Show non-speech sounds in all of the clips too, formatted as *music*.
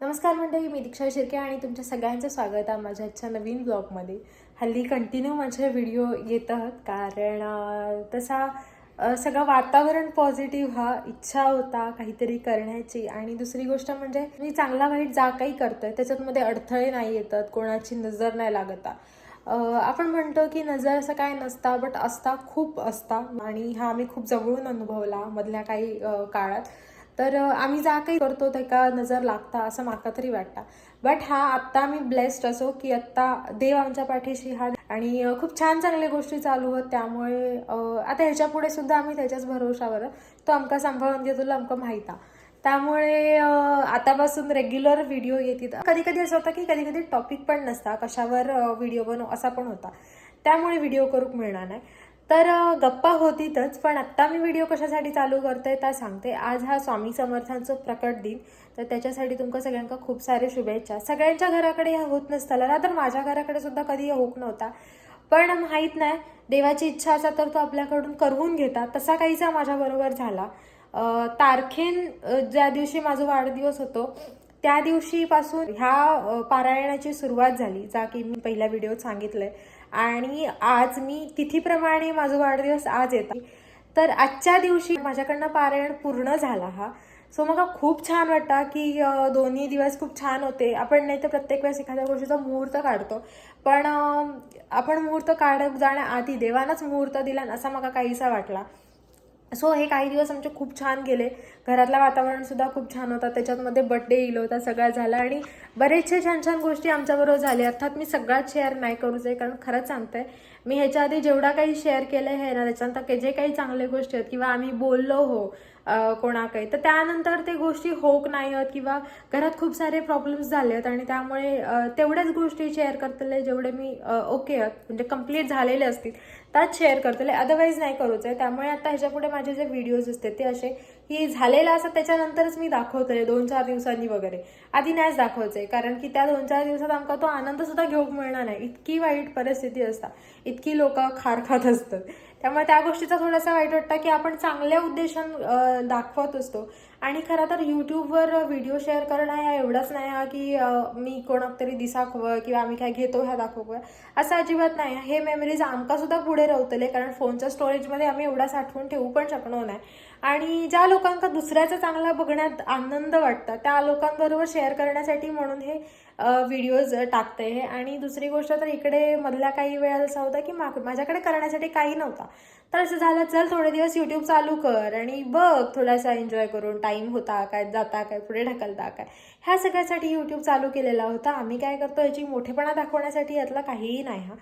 नमस्कार मंडळी मी दीक्षा शिर्के आणि तुमच्या सगळ्यांचं स्वागत आहे माझ्या आजच्या नवीन ब्लॉगमध्ये. हल्ली कंटिन्यू माझे व्हिडिओ येतात कारण तसा सगळं वातावरण पॉझिटिव्ह हा इच्छा होता काहीतरी करण्याची. आणि दुसरी गोष्ट म्हणजे मी चांगला वाईट जा काही करतोय त्याच्यातमध्ये अडथळे नाही येतात कोणाची नजर नाही लागत. आपण म्हणतो की नजर असं काय नसता बट असता खूप असता. आणि हा आम्ही खूप जवळून अनुभवला मधल्या काही काळात. तर आम्ही जा काही करतो तेका नजर लागता असं माका तरी वाटतं. बट हा आत्ता आम्ही ब्लेस्ड असो की आत्ता देव आमच्या पाठीशी हा आणि खूप छान चांगल्या गोष्टी चालू आहेत त्यामुळे आता ह्याच्या पुढे सुद्धा आम्ही त्याच्याच भरोशावर तो आमका सांभाळून घेतो आमका माहीत आहे. त्यामुळे आतापासून रेग्युलर व्हिडिओ येतील. कधी कधी असं होतं की कधी कधी टॉपिक पण नसता कशावर व्हिडिओ बनव असा पण होता. त्यामुळे व्हिडिओ करूक मिळणार नाही. तर गप्पा होतीतच पण आत्ता मी व्हिडिओ कशासाठी चालू करते तर सांगते. आज हा स्वामी समर्थांचं प्रकट दिन. तर त्याच्यासाठी तुमका सगळ्यांका खूप सारे शुभेच्छा. सगळ्यांच्या घराकडे ह्या होत नसताना तर माझ्या घराकडे सुद्धा कधी होत नव्हता. पण माहीत नाही देवाची इच्छा असा तर तो आपल्याकडून करवून घेता. तसा काहीसा माझ्याबरोबर झाला. तारखेन ज्या दिवशी माझा वाढदिवस होतो त्या दिवशीपासून ह्या पारायणाची सुरुवात झाली जा की मी पहिल्या व्हिडिओत सांगितलंय. आणि आज मी तिथीप्रमाणे माझा वाढदिवस आज येतात तर आजच्या दिवशी माझ्याकडनं पारायण पूर्ण झाला हा. सो मला खूप छान वाटतं की दोन्ही दिवस खूप छान होते. आपण नाही तर प्रत्येक वेळेस एखाद्या गोष्टीचा मुहूर्त काढतो. पण आपण मुहूर्त काढत जाण्याआधी देवानंच मुहूर्त दिला असा मला काहीसा वाटला. सो हे काही दिवस आमचे खूप छान गेले. घरातलं वातावरणसुद्धा खूप छान होता. त्याच्यातमध्ये बड्डे येईल होता सगळा झाला आणि बरेचसे छान छान गोष्टी आमच्याबरोबर झाल्या अर्थात मी सगळ्यात शेअर नाही करूच आहे कारण खरंच सांगते मी ह्याच्या आधी जेवढा काही शेअर केलं आहे ना त्याच्यानंतर जे काही चांगले गोष्टी आहेत किंवा आम्ही बोललो हो कोणा काही तर त्यानंतर ते गोष्टी होक नाही आहेत किंवा घरात खूप सारे प्रॉब्लेम्स झाले आहेत आणि त्यामुळे तेवढ्याच गोष्टी शेअर करतले जेवढे मी ओके आहेत म्हणजे कंप्लीट झालेले असतील त्याच शेअर करतले. अदरवाईज नाही करूच. आहे त्यामुळे आता ह्याच्यापुढे माझे जे व्हिडिओज असते ते असे की झालेलं असं त्याच्यानंतरच मी दाखवतले दोन चार दिवसांनी वगैरे. आधी नाहीच दाखवायचंय कारण की त्या दोन चार दिवसात आमका तो आनंद सुद्धा घेऊक मिळणार नाही. इतकी वाईट परिस्थिती असता. इतकी लोक खार खात असतात. त्यामुळे त्या गोष्टीचा थोडासा वाईट वाटतं की आपण चांगल्या उद्देशान दाखवत असतो. आणि खरं तर यूट्यूबवर व्हिडिओ शेअर करणं हा एवढाच नाही हा की मी कोणाक तरी दिसाखवं किंवा आम्ही काय घेतो ह्या दाखवूया असं अजिबात नाही. हे मेमरीज आमकासुद्धा पुढे राहतले कारण फोनच्या स्टोरेजमध्ये आम्ही एवढा साठवून ठेवू पण शकणार नाही. आणि ज्या लोकांका दुसऱ्याचं चांगला बघण्यात आनंद वाटतं त्या लोकांबरोबर शेअर करण्यासाठी म्हणून हे व्हिडिओज टाकते. हे आणि दुसरी गोष्ट तर इकडे मधल्या काही वेळा असं होतं की मा- माझ्याकडे करण्यासाठी काही नव्हता. तर असं झालं चल थोडे दिवस यूट्यूब चालू कर आणि बघ थोडासा एन्जॉय करून टाईम होता काय जाता काय पुढे ढकलता काय. ह्या सगळ्यासाठी यूट्यूब चालू केलेला होता. आम्ही काय करतो याची मोठेपणा दाखवण्यासाठी यातला काहीही नाही हा.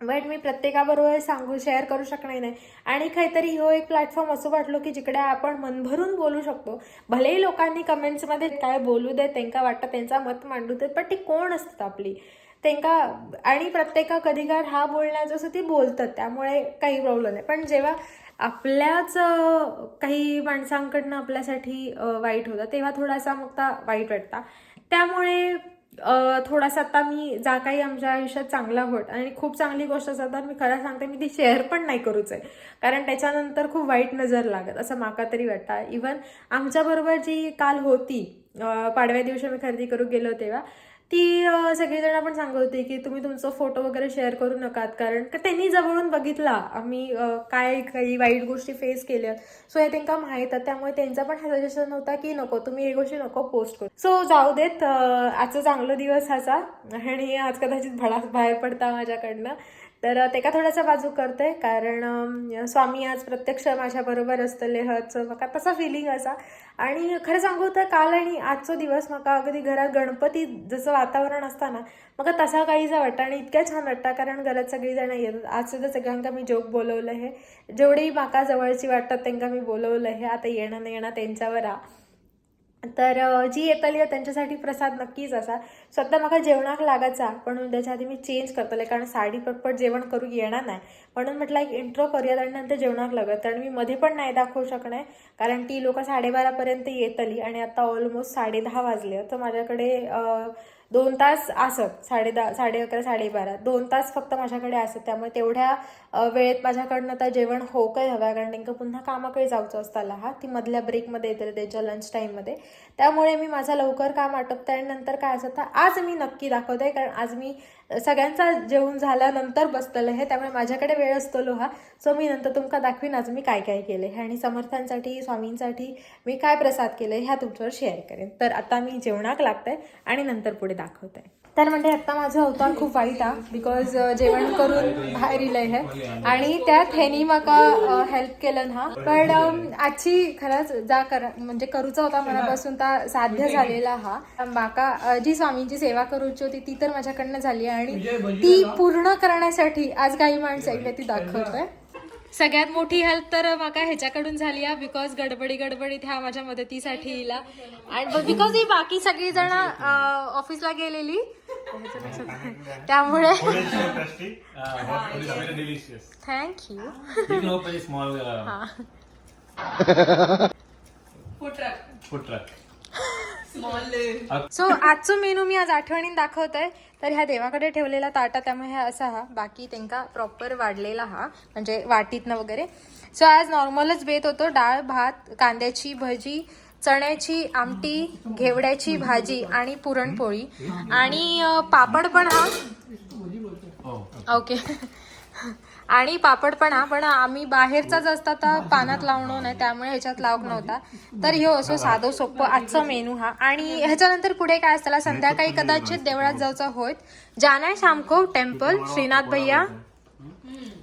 बट मी प्रत्येकाबरोबर सांगू शेअर करू शकणार नाही. आणि काहीतरी हो एक प्लॅटफॉर्म असं वाटलो की जिकडे आपण मनभरून बोलू शकतो. भलेही लोकांनी कमेंट्समध्ये काय बोलू देत त्यांना वाटतं त्यांचा मत मांडू देत पण ती कोण असतात आपली? त्यांका आणि प्रत्येका कधीकार हा बोलण्याचं असं ती बोलतात त्यामुळे काही प्रॉब्लेम नाही. पण जेव्हा आपल्याच काही माणसांकडनं आपल्यासाठी वाईट होतं तेव्हा थोडासा मग वाईट वाटता. त्यामुळे थोडासा आता मी जा काही आमच्या आयुष्यात चांगला होत आणि खूप चांगली गोष्ट असतात तर मी खरं सांगते मी ती शेअर पण नाही करूच आहे. कारण त्याच्यानंतर खूप वाईट नजर लागत असं माका तरी वाटतं. इवन आमच्याबरोबर जी काल होती पाडव्या दिवशी मी खरेदी करू गेलो तेव्हा ती सगळीजण सगळेजण पण सांगत होते की तुम्ही तुमचा फोटो वगैरे शेअर करू नकात. कारण का त्यांनी जवळून बघितला. आम्ही काय काही वाईट गोष्टी फेस केल्या. सो हे त्यांना माहीत आहे. त्यामुळे त्यांचा पण हा सजेशन होता की नको तुम्ही हे गोष्टी नको पोस्ट करू. सो जाऊ देत. आजचा चांगला दिवस हाचा आणि आज कदाचित भडास बाहेर पडता माझ्याकडनं. तर ते का थोडासा बाजू करते कारण स्वामी आज प्रत्यक्ष माझ्याबरोबर असतले हचं म्हाका तसा फिलिंग असा. आणि खरं सांगू तर काल आणि आजचो दिवस म्हाका अगदी घरात गणपती जसं वातावरण असताना म्हाका तसा काहीसा वाटतं. आणि इतक्या छान वाटतं कारण घरात सगळी जण येतात. आज सुद्धा सगळ्यांका मी जोक बोलवलं हे जेवढी म्हाका जवळची वाटतात त्यांना मी बोलवलं हे आता येणं नाही येणं त्यांच्यावर आ तर जी येतली त्यांच्यासाठी प्रसाद नक्कीच असा. स्वतः म्हाका जेवणाक लागायचा पण त्याच्या आधी मी चेंज करतले कारण साडी पटपट जेवण करू येणार नाही. म्हणून म्हटलं एक इंट्रो करूयात आणि नंतर जेवणाक लागत. आणि मी मध्ये पण नाही दाखवू शकणार कारण ती लोक साडेबारापर्यंत येतली आणि आता ऑलमोस्ट साडे दहा वाजले. तर माझ्याकडे अं, दोन तास असत साडे दहा साडे अकरा साडेबारा दोन तास फक्त माझ्याकडे असत त्यामुळे तेवढ्या वेळेत माझ्याकडनं आता जेवण हो काय हव्या कारण नेमकं पुन्हा कामाकडे जाऊचं असताना हा ती मधल्या ब्रेकमध्ये येते त्याच्या लंच टाईममध्ये त्यामुळे मी माझं लवकर काम आटपते आणि नंतर काय असं तर आज मी नक्की दाखवते कारण आज मी सगळ्यांचा जेवण झाल्यानंतर बसलेलं आहे त्यामुळे माझ्याकडे वेळ असतो हा सो मी नंतर तुमका दाखवीन आज मी काय काय केले आणि समर्थांसाठी स्वामींसाठी मी काय प्रसाद केले ह्या तुमच्यावर शेअर करेन. तर आता मी जेवणाक लागते आणि नंतर पुढे दाखवते तर म्हणजे आता माझं अवतार खूप वाईट हा बिकॉज जेवण करून बाहेर इलंय हे. आणि त्यात ह्यानी म्हाका हेल्प केलं हा पण आजची खरंच जा कर म्हणजे करूचा होता मनापासून ता साध्य झालेला हा. माका जी स्वामींची सेवा करूची होती ती तर माझ्याकडनं झाली आणि ती पूर्ण करण्यासाठी आज काही माणसं एकदा ती दाखवतोय. सगळ्यात मोठी हेल्प तर माका ह्याच्याकडून झाली आहे बिकॉज गडबडी गडबडीत ह्या माझ्या मदतीसाठी येईला आणि बिकॉज ही बाकी सगळी जण ऑफिसला गेलेली त्यामुळे. Thank you You. सो आजचो मेनू मी आज आठवणीन दाखवतोय. तर ह्या देवाकडे ठेवलेला ताटा त्यामुळे हा असा हा. बाकी त्यांका प्रॉपर वाढलेला हा. म्हणजे वाटीतनं वगैरे. सो आज नॉर्मलच बेत होतो. डाळ भात कांद्याची भजी चण्याची आमटी घेवड्याची भाजी आणि पुरणपोळी. आणि पापड पण हा. ओके *laughs* आणि पापड पण हा पण आम्ही बाहेरचाच असता तर पानात लावणं नाही त्यामुळे ह्याच्यात लावक नव्हता. तर ह्यो असो साधो सोप्पं आजचा मेनू हा. आणि ह्याच्यानंतर पुढे काय असताना संध्याकाळी कदाचित देवळात जायचं होत. जाना शामको टेम्पल श्रीनाथ भैया.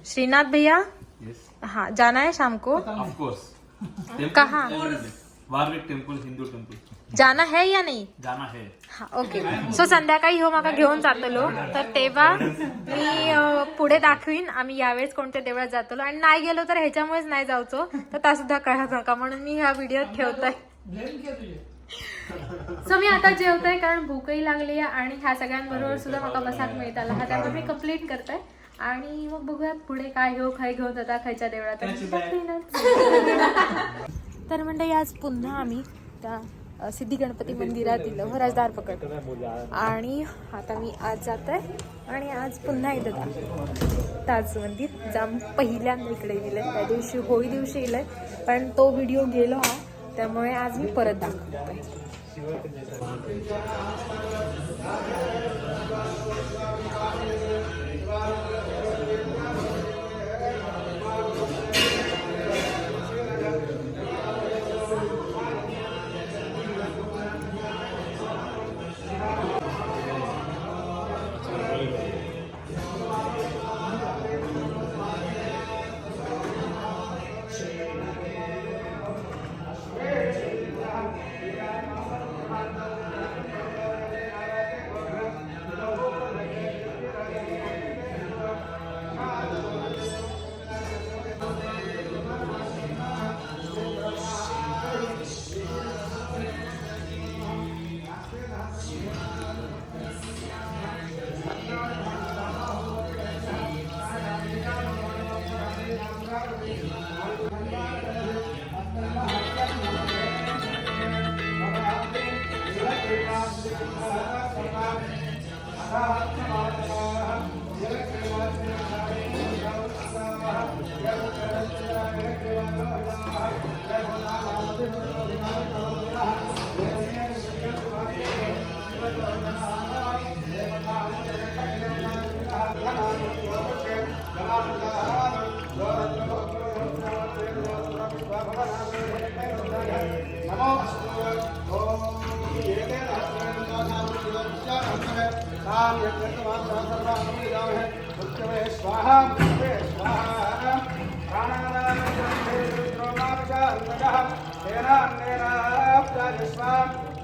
श्रीनाथ भैया. हाँ जाना है शाम को कहाँ? Temple Hindu temple. जाना है या नाही? जाना है। हा ओके सो संध्याकाळी हो माका घेऊन जातलो. तर तेव्हा मी अ, पुढे दाखवीन. आम्ही यावेळेस कोणत्या देवळात जातलो. आणि नाही गेलो तर ह्याच्यामुळेच नाही जाऊचो. तर त्या सुद्धा कळत नका म्हणून मी ह्या व्हिडिओत ठेवतोय. सो मी आता जेवतोय कारण भूकही लागली आहे आणि ह्या सगळ्यांबरोबर सुद्धा मला बसाक मिळताला. हा त्यामुळे मी कंप्लीट करतोय. आणि मग बघूयात पुढे काय घेऊ काय घेऊ जाता खायच्या देवळात. तर म्हणजे आज पुन्हा आम्ही त्या सिद्धी गणपती मंदिरात दिलं हराजदार पकड. आणि आता मी आज जात आहे आणि आज पुन्हा एकदा ताज मंदिर जाम पहिल्यांदा इकडे गेलं त्या दिवशी होळी दिवशी गेलं पण तो व्हिडिओ गेलो हा त्यामुळे आज मी परत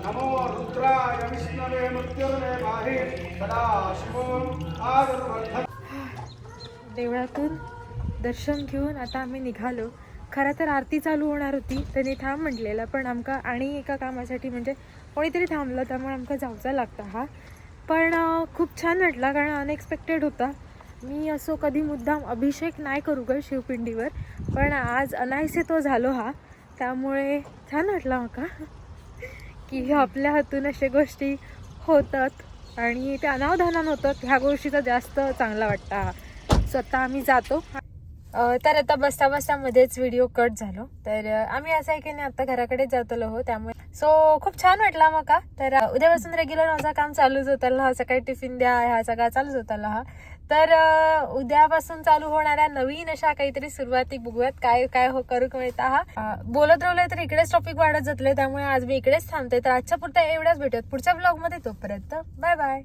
नमो रुद्राय विष्णवे मृत्युर्मे आयुर्वर्धन देवळातून दर्शन घेऊन आता आम्ही निघालो. खरं तर आरती चालू होणार होती त्यांनी थांब म्हटलेलं पण आमका आणि एका कामासाठी म्हणजे कोणीतरी थांबलं त्यामुळे आमका जाऊचा लागता हा. पण खूप छान वाटला कारण अनएक्सपेक्टेड होता. मी असो कधी मुद्दाम अभिषेक नाही करू ग शिवपिंडीवर पण आज अनायसे तो झालो हा. त्यामुळे छान वाटला हो माका की आपल्या हातून अशा गोष्टी होतात आणि ते अनावधानान होतात. ह्या गोष्टीचा जास्त चांगला वाटता. स्वतः आम्ही जातो. तर आता बसता बसता मध्येच व्हिडिओ कट झालो. तर आम्ही असं आहे की नाही आता घराकडे जातलो हो त्यामुळे. सो खूप छान वाटला मग का तर उद्यापासून रेग्युलर माझा काम चालूच होतं हा सकाळी टिफिन द्या हा सगळा चालूच होता हा. तर उद्यापासून चालू होणाऱ्या नवीन अशा काहीतरी सुरुवाती बघूयात. काय काय हो करू मिळता हा. बोलत राहिलोय तर इकडेच टॉपिक वाढत जातले त्यामुळे आज मी इकडेच थांबते. तर आजच्या पुरता एवढ्याच भेटूयात. पुढच्या ब्लॉगमध्ये तोपर्यंत बाय बाय